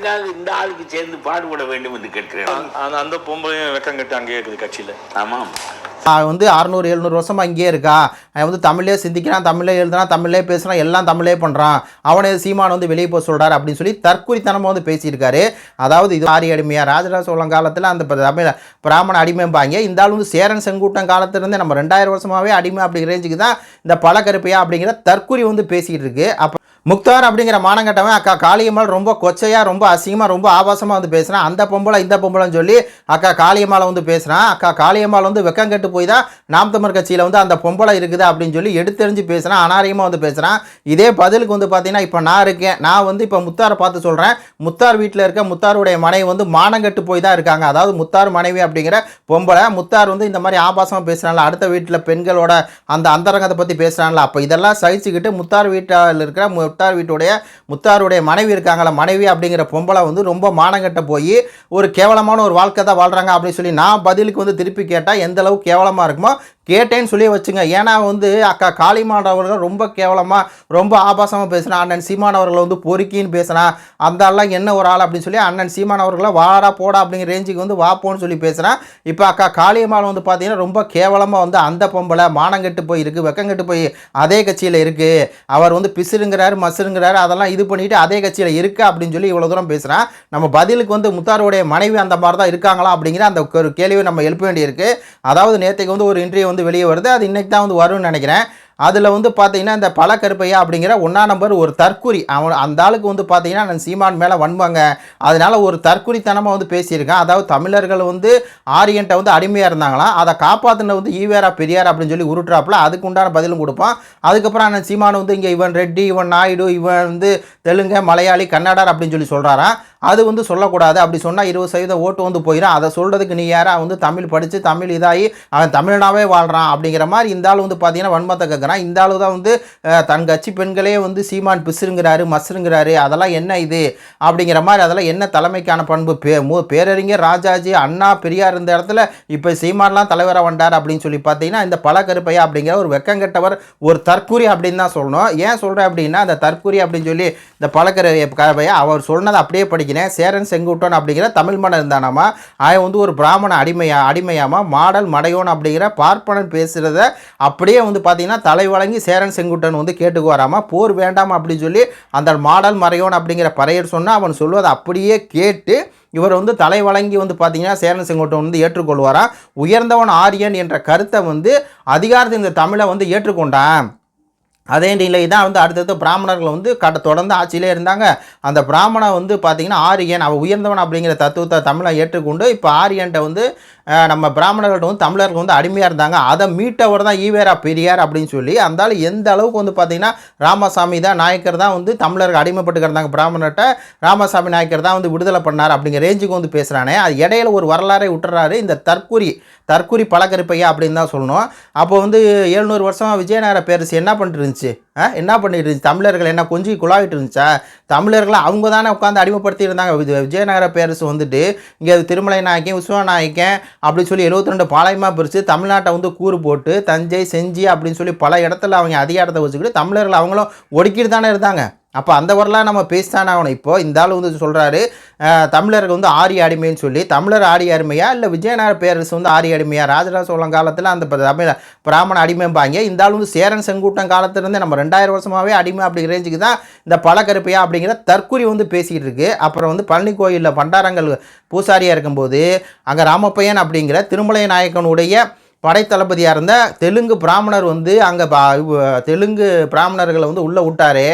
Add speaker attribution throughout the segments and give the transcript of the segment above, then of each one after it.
Speaker 1: எதுக்காக இந்த ஆளுக்கு சேர்ந்து பாடுபட வேண்டும் என்று கேட்கிறேன்.
Speaker 2: அந்த பொம்பளையும் வெக்கம் கட்டு அங்கேயே இருக்குது கட்சியில்.
Speaker 1: ஆமாம்.
Speaker 3: வந்து அறநூறு எழுநூறு வருஷமாக இங்கேயே இருக்கா? அவன் வந்து தமிழே சிந்திக்கிறான் தமிழே எழுதுறான் தமிழே பேசுகிறான் எல்லாம் தமிழே பண்ணுறான் அவனே சீமான் வந்து வெளியே போக சொல்கிறார் அப்படின்னு சொல்லி தற்குறித்தனமாக வந்து பேசியிருக்காரு. அதாவது இது ஆரி அடிமையாக ராஜராஜ சோழன் காலத்தில் அந்த தமிழ பிராமண அடிமைம்பாங்க இந்த ஆள் வந்து சேரன் செங்கூட்டம் காலத்திலேருந்து நம்ம ரெண்டாயிரம் வருஷமாகவே அடிமை அப்படிங்கிற ரேஞ்சுக்கு தான் இந்த பழக்கருப்பையா அப்படிங்கிற தற்குறி வந்து பேசிகிட்டு இருக்கு. அப்போ முக்தார் அப்படிங்கிற மானங்கட்டவன் அக்கா காளியம்மாள் ரொம்ப கொச்சையாக ரொம்ப அசிங்கமாக ரொம்ப ஆபாசமாக வந்து பேசுகிறான் அந்த பொம்பளை இந்த பொம்பளைன்னு சொல்லி அக்கா காளியம்மாளை வந்து பேசுகிறான் அக்கா காளியம்மாள் வந்து வெக்கம் எடுத்துகிட்டு போய் தான் நாம் தமிழ் கட்சியில் வந்து அந்த பொம்பளை இருக்குது அப்படின்னு சொல்லி எடுத்தெறிஞ்சு பேசுகிறான் அனாரியமாக வந்து பேசுகிறான் இதே பதிலுக்கு வந்து பார்த்தீங்கன்னா இப்போ நான் இருக்கேன். நான் வந்து இப்போ முத்தாரை பார்த்து சொல்கிறேன் முத்தார் வீட்டில் இருக்க முத்தாருடைய மனைவி வந்து மானங்கட்டு போய் தான் இருக்காங்க. அதாவது முத்தார் மனைவி அப்படிங்கிற பொம்பளை முத்தார் வந்து இந்த மாதிரி ஆபாசமாக பேசுகிறாங்களா அடுத்த வீட்டில் பெண்களோட அந்த அந்தரங்கத்தை பற்றி பேசுகிறாங்களா அப்போ இதெல்லாம் சகிச்சுக்கிட்டு முத்தார் வீட்டில் இருக்கிற முத்தார் வீட்டுடைய முத்தாருடைய மனைவி இருக்காங்களா மனைவி அப்படிங்கிற பொம்பளை வந்து ரொம்ப மானங்கட்ட போய் ஒரு கேவலமான ஒரு வாழ்க்கை தான் வாழ்கிறாங்க அப்படின்னு சொல்லி நான் பதிலுக்கு வந்து திருப்பி கேட்டால் எந்த அளவுக்கு கேவலமாக இருக்குமா? கேட்டேன்னு சொல்லி வச்சுங்க. ஏன்னா வந்து அக்கா காளிமான் அவர்கள் ரொம்ப கேவலமாக ரொம்ப ஆபாசமாக பேசினா அண்ணன் சீமான் அவர்களை வந்து பொறுக்கின்னு பேசினா அந்த ஆள்லாம் என்ன ஒரு ஆள் அப்படின்னு சொல்லி அண்ணன் சீமான் அவர்களை வாடா போடா அப்படிங்கிற ரேஞ்சுக்கு வந்து வாப்போன்னு சொல்லி பேசுகிறேன் இப்போ அக்கா காளியம்மாள் வந்து பார்த்தீங்கன்னா ரொம்ப கேவலமாக வந்து அந்த பொம்பளை மானங்கெட்டு போய் இருக்குது வெக்கங்கெட்டு போய் அதே கட்சியில் இருக்குது அவர் வந்து பிசுருங்கிறாரு மசுருங்கிறாரு அதெல்லாம் இது பண்ணிவிட்டு அதே கட்சியில் இருக்கு அப்படின்னு சொல்லி இவ்வளோ தூரம் பேசுகிறேன் நம்ம பதிலுக்கு வந்து முத்தாருடைய மனைவி அந்த மாதிரி தான் இருக்காங்களா அப்படிங்கிற அந்த ஒரு கேள்வியை நம்ம எழுப்ப வேண்டியிருக்கு. அதாவது நேற்றுக்கு வந்து ஒரு இன்டர்வியூ வந்து வெளியே வருது. அது இன்னைக்கு தான் வந்து வரும்னு நினைக்கிறேன். அதில் வந்து பார்த்தீங்கன்னா இந்த பழக்கருப்பையா அப்படிங்கிற ஒன்றா நம்பர் ஒரு தற்குறி அவன் அந்த ஆளுக்கு வந்து பார்த்தீங்கன்னா நான் சீமான் மேலே வன்பாங்க. அதனால் ஒரு தற்குறித்தனமாக வந்து பேசியிருக்கான். அதாவது தமிழர்கள் வந்து ஆரியன்ட்டை வந்து அடிமையாக இருந்தாங்களாம். அதை காப்பாற்றின வந்து ஈவேரா பெரியார் அப்படின்னு சொல்லி உருட்டுறாப்புல. அதுக்கு உண்டான பதிலும் கொடுப்பான். அதுக்கப்புறம் அண்ணன் சீமான் வந்து இங்கே இவன் ரெட்டி இவன் நாயுடு இவன் வந்து தெலுங்கு மலையாளி கன்னடர் அப்படின்னு சொல்லி சொல்கிறாராம் அது வந்து சொல்லக்கூடாது. அப்படி சொன்னால் இருபது சதவீதம் ஓட்டு வந்து போயிடும் அதை சொல்கிறதுக்கு நீ யாரா? வந்து தமிழ் படித்து தமிழ் இதாகி அவன் தமிழனாவே வாழ்கிறான் அப்படிங்கிற மாதிரி இந்த ஆள் வந்து பார்த்தீங்கன்னா வன்மத்தை கேட்குறான் இந்த அளவு தான் வந்து தன் கட்சி பெண்களே வந்து சீமான் பிசுருங்கிறாரு மசுருங்கிறாரு அதெல்லாம் என்ன இது? அப்படிங்கிற மாதிரி அதெல்லாம் என்ன தலைமைக்கான பண்பு? பே பேரறிஞர் ராஜாஜி அண்ணா பெரியார் இருந்த இடத்துல இப்போ சீமான்லாம் தலைவராக வந்தார் அப்படின்னு சொல்லி பார்த்தீங்கன்னா இந்த பழக்கருப்பையா அப்படிங்கிற ஒரு வெக்கங்கெட்டவர் ஒரு தற்கூரி அப்படின்னு தான் சொல்லணும். ஏன் சொல்கிறேன் அப்படின்னா அந்த தற்கூரி அப்படின்னு சொல்லி இந்த பழக்கரு கருப்பையா அவர் சொன்னதை அப்படியே படிக்கிறேன். சேரன் செங்குட்டன் அப்படிங்கிற தமிழ் மன்னன் இருந்தானாமா அவன் வந்து ஒரு பிராமண அடிமையா அடிமையாமா மாடல் மடையோன் அப்படிங்கிற பார்ப்பனன் பேசுகிறத அப்படியே வந்து பார்த்தீங்கன்னா தலை தலை வழங்கி சேரன் செங்குட்டன் வந்து கேட்டுக்கு கேட்டுக்குவாராமா போர் வேண்டாம் அப்படின்னு சொல்லி அந்த மாடல் மறையோன் அப்படிங்கிற பறையர் சொன்னால் அவன் சொல்வதை அப்படியே கேட்டு இவர் வந்து தலை வழங்கி வந்து பார்த்தீங்கன்னா சேரன் செங்கோட்டன் வந்து ஏற்றுக்கொள்வாராம் உயர்ந்தவன் ஆரியன் என்ற கருத்தை வந்து அதிகாரத்தை இந்த தமிழை வந்து ஏற்றுக்கொண்டான். அதே நிலை தான் வந்து அடுத்தடுத்து பிராமணர்கள் வந்து கட தொடர்ந்து ஆட்சியிலே இருந்தாங்க. அந்த பிராமணன் வந்து பார்த்திங்கன்னா ஆரியன் அவன் உயர்ந்தவன் அப்படிங்கிற தத்துவத்தை தமிழை ஏற்றுக்கொண்டு இப்போ ஆரியன்ட்ட வந்து நம்ம பிராமணர்கள்ட்ட வந்து தமிழர்கள் வந்து அடிமையாக இருந்தாங்க. அதை மீட்டவர் தான் ஈவேரா பெரியார் அப்படின்னு சொல்லி அந்த எந்த அளவுக்கு வந்து பார்த்திங்கன்னா ராமசாமி தான் நாயக்கர் தான் வந்து தமிழர்கள் அடிமைப்பட்டு கிடந்தாங்க பிராமணர்கிட்ட ராமசாமி நாயக்கர் தான் வந்து விடுதலை பண்ணார் அப்படிங்கிற ரேஞ்சுக்கு வந்து பேசுகிறானே அது இடையில ஒரு வரலாறை விட்டுறாரு இந்த தற்குறி தற்குறி பழக்கரிப்பையா அப்படின்னு தான் சொல்லணும். அப்போ வந்து எழுநூறு வருஷமாக விஜயநகர பேரரசு என்ன பண்ணிட்டு இருந்துச்சு? என்ன பண்ணிட்டு இருந்துச்சு? தமிழர்கள் என்ன கொஞ்சம் குழாவிட்டு இருந்துச்சா? தமிழர்களை அவங்க தானே உட்காந்து அடிமைப்படுத்தி இருந்தாங்க. விஜயநகர பேரரசு வந்துட்டு இங்கே திருமலை நாயக்கன் விஸ்வநாயக்கன் அப்படின்னு சொல்லி 72 ரெண்டு பாளையமாக பிரித்து தமிழ்நாட்டை வந்து கூறு போட்டு தஞ்சை செஞ்சி அப்படின்னு சொல்லி பல இடத்துல அவங்க அதிகாரத்தை வச்சுக்கிட்டு தமிழர்கள் அவங்களும் ஒடுக்கிட்டு தானே இருந்தாங்க. அப்போ அந்த வரலாம் நம்ம பேசித்தானே ஆகணும். இப்போ இந்த ஆள் வந்து சொல்கிறாரு தமிழர்கள் வந்து ஆரிய அடிமைன்னு சொல்லி தமிழர் ஆரிய அடிமையா இல்லை விஜயநகர பேரரசு வந்து ஆரிய அடிமையா? ராஜராஜ சோழன் காலத்தில் அந்த தமிழ பிராமண அடிமைம்பாங்க. இந்த ஆள் வந்து சேரன் செங்கூட்டம் காலத்திலேருந்து நம்ம ரெண்டாயிரம் வருஷமாகவே அடிமை அப்படிங்கிற ரேஞ்சுக்கு தான் இந்த பழக்கருப்பையா அப்படிங்கிற தற்குறி வந்து பேசிக்கிட்டு இருக்கு. அப்புறம் வந்து பழனி கோயிலில் பண்டாரங்கள் பூசாரியாக இருக்கும்போது அங்கே ராமப்பையன் அப்படிங்கிற திருமலை நாயக்கனுடைய படைத்தளபதியாக இருந்த தெலுங்கு பிராமணர் வந்து அங்கே தெலுங்கு பிராமணர்களை வந்து உள்ளே விட்டாரே.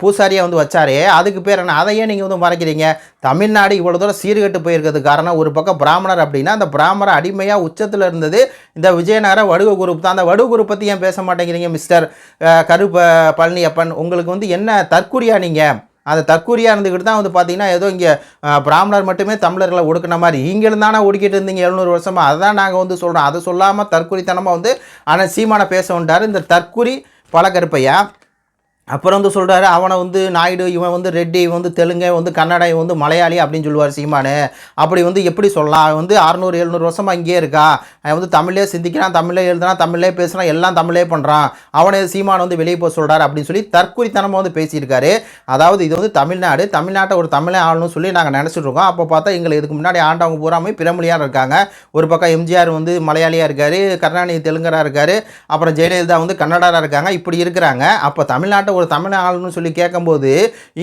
Speaker 3: பூசாரியாக வந்து வச்சாரே. அதுக்கு பேர் என்ன? அதையே நீங்கள் வந்து மறைக்கிறீங்க. தமிழ்நாடு இவ்வளோ தூரம் சீர்கெட்டு போயிருக்கிறதுக்கு காரணம் ஒரு பக்கம் பிராமணர் அப்படின்னா அந்த பிராமணர் அடிமையாக உச்சத்தில் இருந்தது. இந்த விஜயநகர வடுக குரூப் தான். அந்த வடுக குரூப் பற்றி ஏன் பேச மாட்டேங்கிறீங்க மிஸ்டர் கருப்ப பழனியப்பன்? உங்களுக்கு வந்து என்ன தற்குறியா நீங்கள் அந்த தற்கூரியாக இருந்துக்கிட்டு தான் வந்து பார்த்தீங்கன்னா ஏதோ இங்கே பிராமணர் மட்டுமே தமிழர்களை ஒடுக்கின மாதிரி நீங்களும் தானே ஒடுக்கிட்டு இருந்தீங்க எழுநூறு வருஷமாக அதுதான் நாங்கள் வந்து சொல்கிறோம் அதை சொல்லாமல் தற்கூரித்தனமாக வந்து ஆனால் சீமான பேச வந்துட்டார் இந்த தற்கூரி பழக்கருப்பையா? அப்புறம் வந்து சொல்கிறாரு அவனை வந்து நாயுடு இவன் வந்து ரெட்டி இவன் வந்து தெலுங்கு வந்து கன்னடா இவன் வந்து மலையாளி அப்படின்னு சொல்லுவார் சீமானு. அப்படி வந்து எப்படி சொல்லலாம்? அவன் வந்து அறுநூறு எழுநூறு வருஷமாக இங்கேயே இருக்கா? அவன் வந்து தமிழே சிந்திக்கிறான் தமிழே எழுதுறான் தமிழே பேசுகிறான் எல்லாம் தமிழே பண்ணுறான் அவனை சீமான் வந்து வெளியே போக சொல்கிறார் அப்படின்னு சொல்லி தற்குறித்தனமாக வந்து பேசியிருக்காரு. அதாவது இது வந்து தமிழ்நாடு தமிழ்நாட்டை ஒரு தமிழை ஆளணும்னு சொல்லி நாங்கள் நினச்சிட்டு இருக்கோம். அப்போ பார்த்தா எங்களை இதுக்கு முன்னாடி ஆண்டவங்க பூராமே பிறமொழியாக இருக்காங்க. ஒரு பக்கம் எம்ஜிஆர் வந்து மலையாளியாக இருக்கார் கருணாநிதி தெலுங்கராக இருக்கார் அப்புறம் ஜெயலலிதா வந்து கன்னடாராக இருக்காங்க இப்படி இருக்கிறாங்க. அப்போ தமிழ்நாட்டை ஒரு தமிழ் ஆளுன்னு சொல்லி கேட்கும்போது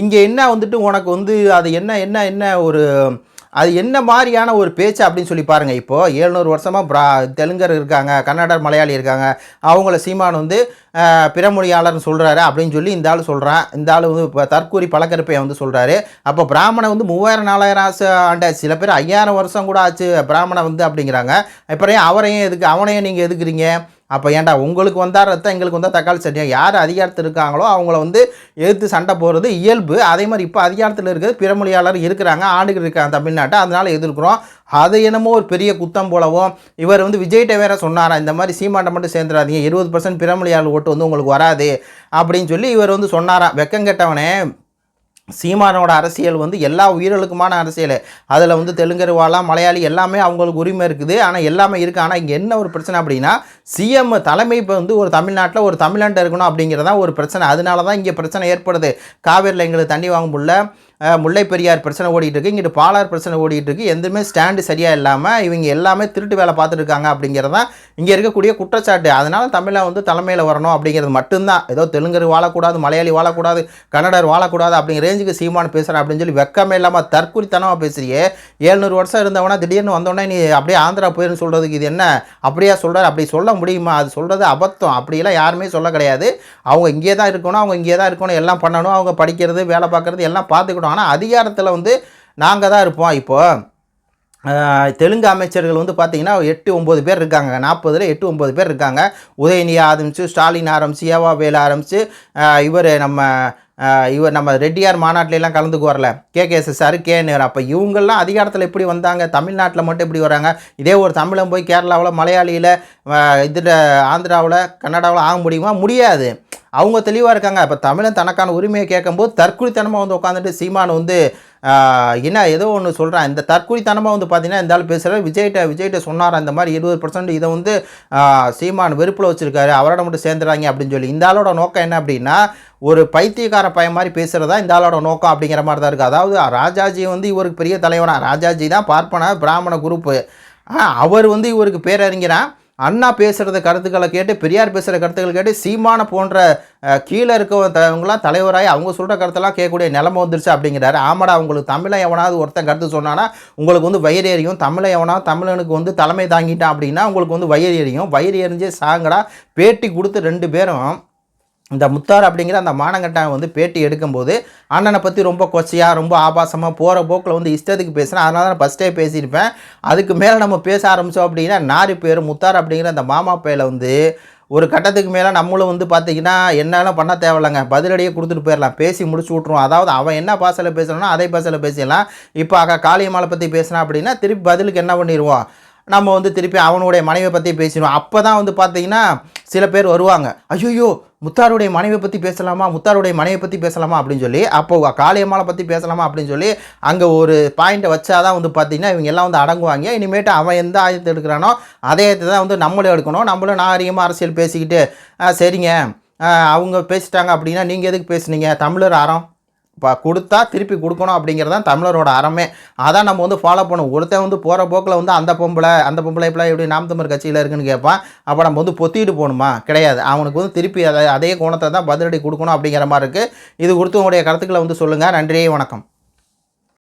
Speaker 3: இங்கே என்ன வந்துட்டு உனக்கு வந்து அது என்ன என்ன என்ன ஒரு அது என்ன மாதிரியான ஒரு பேச்சு அப்படின்னு சொல்லி பாருங்கள் இப்போது ஏழ்நூறு வருஷமாக பிரா தெலுங்கர் இருக்காங்க கன்னடர் மலையாளி இருக்காங்க. அவங்கள சீமான் வந்து பிறமொழியாளர்னு சொல்கிறாரு அப்படின்னு சொல்லி இந்த ஆள் சொல்கிறான் இந்த ஆள் வந்து இப்போ தற்கூரி பழக்கருப்பையை வந்து சொல்கிறாரு அப்போ பிராமணை வந்து மூவாயிரம் நாலாயிரம் ஆசு ஆண்டாச்சு சில பேர் ஐயாயிரம் வருஷம் கூட ஆச்சு பிராமணன் வந்து அப்படிங்கிறாங்க. அப்புறம் அவரையும் எதுக்கு அவனையும் நீங்கள் எதுக்குறீங்க? அப்போ ஏன்டா உங்களுக்கு வந்தால் ரத்தம் எங்களுக்கு வந்தால் தக்காளி சட்னியா? யார் அதிகாரத்தில் இருக்காங்களோ அவங்கள வந்து எதிர்த்து சண்டை போடுறது இயல்பு. அதே மாதிரி இப்போ அதிகாரத்தில் இருக்கிறது பிறமொழியாளர் இருக்கிறாங்க ஆண்டுகள் இருக்காங்க தமிழ்நாட்டை. அதனால் எதிர்க்கிறோம். அது என்னமோ ஒரு பெரிய குத்தம் போலவும் இவர் வந்து விஜய்கிட்ட வேற சொன்னாரா இந்த மாதிரி சீமாட்டை மட்டும் சேர்ந்துடாதீங்க இருபது பர்சன்ட் பிறமொழியாளர் ஓட்டு வந்து உங்களுக்கு வராது அப்படின்னு சொல்லி இவர் வந்து சொன்னாரா வெக்கம் கெட்டவனே. சீமானோட அரசியல் வந்து எல்லா உயிர்களுக்குமான அரசியல். அதில் வந்து தெலுங்கர் வாழா மலையாளி எல்லாமே அவங்களுக்கு உரிமை இருக்குது. ஆனால் எல்லாமே இருக்குது ஆனால் இங்கே என்ன ஒரு பிரச்சனை அப்படின்னா சிஎம் தலைமை இப்போ வந்து ஒரு தமிழ்நாட்டில் ஒரு தமிழன்ட்டு இருக்கணும் அப்படிங்கிறதான் ஒரு பிரச்சனை. அதனால தான் இங்கே பிரச்சனை ஏற்படுது. காவேரியில் எங்களுக்கு தண்ணி வாங்க முடியல. முல்லை பெரியார் பிரச்சனை ஓடிட்டு இருக்கு இங்கிட்டு பாலார் பிரச்சனை ஓடிட்டு இருக்கு எதுவுமே ஸ்டாண்டு சரியாக இல்லாமல் இவங்க எல்லாமே திருட்டு வேலை பார்த்துட்டு இருக்காங்க அப்படிங்கிறது தான் இங்கே இருக்கக்கூடிய குற்றச்சாட்டு. அதனால் தமிழை வந்து தலைமையில் வரணும் அப்படிங்கிறது மட்டும்தான். ஏதோ தெலுங்கர் வாழக்கூடாது மலையாளி வாழக்கூடாது கன்னடர் வாழக்கூடாது அப்படிங்கிற ரேஞ்சுக்கு சீமான் பேசுகிறேன் அப்படின்னு சொல்லி வெக்கமே இல்லாமல் தற்குறித்தனமாக பேசுறியே. ஏழ்நூறு வருஷம் இருந்தவனா திடீர்னு வந்தோடனே நீ அப்படியே ஆந்திரா போயிருன்னு சொல்கிறதுக்கு இது என்ன? அப்படியா சொல்கிறார் அப்படி சொல்ல முடியுமா? அது சொல்கிறது அபத்தம். அப்படியெல்லாம் யாருமே சொல்ல கிடையாது. அவங்க இங்கே தான் இருக்கணும் அவங்க இங்கே தான் இருக்கணும் எல்லாம் பண்ணணும். அவங்க படிக்கிறது வேலை பார்க்குறது எல்லாம் பார்த்துக்கணும். ஆனால் அதிகாரத்தில் வந்து நாங்கள் தான் இருப்போம் இப்போது தெலுங்கு அமைச்சர்கள் வந்து பார்த்திங்கன்னா எட்டு ஒம்பது பேர் இருக்காங்க. நாற்பதுல எட்டு ஒம்பது பேர் இருக்காங்க. உதயநிதி ஆரம்பித்து ஸ்டாலின் ஆரம்பிச்சு ஏவா வேலு ஆரம்பித்து இவர் நம்ம இவர் நம்ம ரெட்டியார் மாநாட்டிலலாம் கலந்துக்கு வரல K. K sir K. Nehru. அப்போ இவங்கெல்லாம் அதிகாரத்தில் எப்படி வந்தாங்க? தமிழ்நாட்டில் மட்டும் எப்படி வராங்க? இதே ஒரு தமிழன் போய் கேரளாவில் மலையாளியில் இதில் ஆந்திராவில் கன்னடாவில் ஆக முடியுமா? முடியாது. அவங்க தெளிவாக இருக்காங்க. இப்போ தமிழன் தனக்கான உரிமையை கேட்கும்போது தற்குறித்தனமாக வந்து உட்காந்துட்டு சீமான் வந்து என்ன ஏதோ ஒன்று சொல்கிறான் இந்த தற்குறித்தனமாக வந்து பார்த்தீங்கன்னா இந்த ஆள் பேசுகிற விஜய்கிட்ட விஜய்கிட்ட சொன்னார்? இந்த மாதிரி இருபது பர்சன்ட் இதை வந்து சீமான் வெறுப்பில் வச்சுருக்காரு. அவரோட மட்டும் சேர்ந்துறாங்க அப்படின்னு சொல்லி. இந்த ஆளோட நோக்கம் என்ன அப்படின்னா ஒரு பைத்தியக்கார பையன் மாதிரி பேசுகிறதா இந்த ஆளோட நோக்கம் அப்படிங்கிற மாதிரி தான் இருக்குது அதாவது ராஜாஜி வந்து இவருக்கு பெரிய தலைவனா? ராஜாஜி தான் பார்ப்பன பிராமண குரூப்பு. அவர் வந்து இவருக்கு பேரறிஞரான் அண்ணா பேசுகிறத கருத்துக்களை கேட்டு பெரியார் பேசுகிற கருத்துக்களை கேட்டு சீமான போன்ற கீழே இருக்கவங்களாம் தலைவராகி அவங்க சொல்கிற கருத்தெல்லாம் கேட்கக்கூடிய நிலமை வந்துருச்சு அப்படிங்கிறாரு. ஆமாடா உங்களுக்கு தமிழை எவனாவது ஒருத்தன் கருத்து சொன்னான்னா உங்களுக்கு வந்து வயிறு எறியும் தமிழை எவனாவது தமிழனுக்கு வந்து தலைமை தாங்கிட்டான் அப்படின்னா உங்களுக்கு வந்து வயிறு எறியும் வயிறு எரிஞ்சே சாங்கடா பேட்டி கொடுத்து ரெண்டு பேரும் இந்த முத்தார் அப்படிங்கிற அந்த மானங்கட்டான் வந்து பேட்டி எடுக்கும்போது அண்ணனை பற்றி ரொம்ப கொச்சையாக ரொம்ப ஆபாசமாக போகிற போக்கில் வந்து இஷ்டத்துக்கு பேசுகிறேன் அதனால தான் ஃபஸ்ட்டே பேசியிருப்பேன். அதுக்கு மேலே நம்ம பேச ஆரம்பித்தோம் அப்படின்னா நாரி பேர் முத்தார் அப்படிங்கிற அந்த மாமா பையில வந்து ஒரு கட்டத்துக்கு மேலே நம்மளும் வந்து பார்த்திங்கன்னா என்னெல்லாம் பண்ண தேவையில்லைங்க. பதிலடியே கொடுத்துட்டு போயிடலாம் பேசி முடிச்சு விட்ருவோம் அதாவது அவன் என்ன பாசையில் பேசுகிறானோ அதே பாசையில் பேசிடலாம். இப்போ அக்கா காளியம்மாவை பற்றி பேசினா அப்படின்னா திருப்பி பதிலுக்கு என்ன பண்ணிடுவோம் நம்ம வந்து திருப்பி அவனுடைய மனைவியை பற்றி பேசிடுவோம். அப்போ தான் வந்து பார்த்தீங்கன்னா சில பேர் வருவாங்க. ஐயோ முத்தாருடைய மனைவியை பற்றி பேசலாமா? முத்தாருடைய மனைவி பற்றி பேசலாமா அப்படின்னு சொல்லி அப்போது காளியம்மாளை பற்றி பேசலாமா அப்படின்னு சொல்லி அங்கே ஒரு பாயிண்ட்டை வச்சாதான் வந்து பார்த்தீங்கன்னா இவங்க எல்லாம் வந்து அடங்குவாங்க. இனிமேட்டு அவன் எந்த ஆயத்தை எடுக்கிறானோ அதே தான் வந்து நம்மளும் எடுக்கணும். நம்மளும் நாகரிகமாக அரசியல் பேசிக்கிட்டு சரிங்க. அவங்க பேசிட்டாங்க அப்படின்னா நீங்கள் எதுக்கு பேசுனீங்க? தமிழர் அறம். இப்போ கொடுத்தா திருப்பி கொடுக்கணும் அப்படிங்கிறது தான் தமிழரோட அறமே. அதான் நம்ம வந்து ஃபாலோ பண்ணுவோம் ஒருத்தன் வந்து போகிற போக்கில் வந்து அந்த பொம்பளை அந்த பொம்பளை இப்பெல்லாம் எப்படி நாம் தமிழ் கட்சியில் இருக்குன்னு கேட்பான் அப்போ நம்ம வந்து பொத்திட்டு போகணுமா? கிடையாது. அவனுக்கு வந்து திருப்பி அதை அதே கோணத்தை தான் பதிலடி கொடுக்கணும் அப்படிங்கிற மாதிரி இருக்குது இது கொடுத்து உங்களுடைய கருத்துக்களை வந்து சொல்லுங்கள் நன்றி வணக்கம்.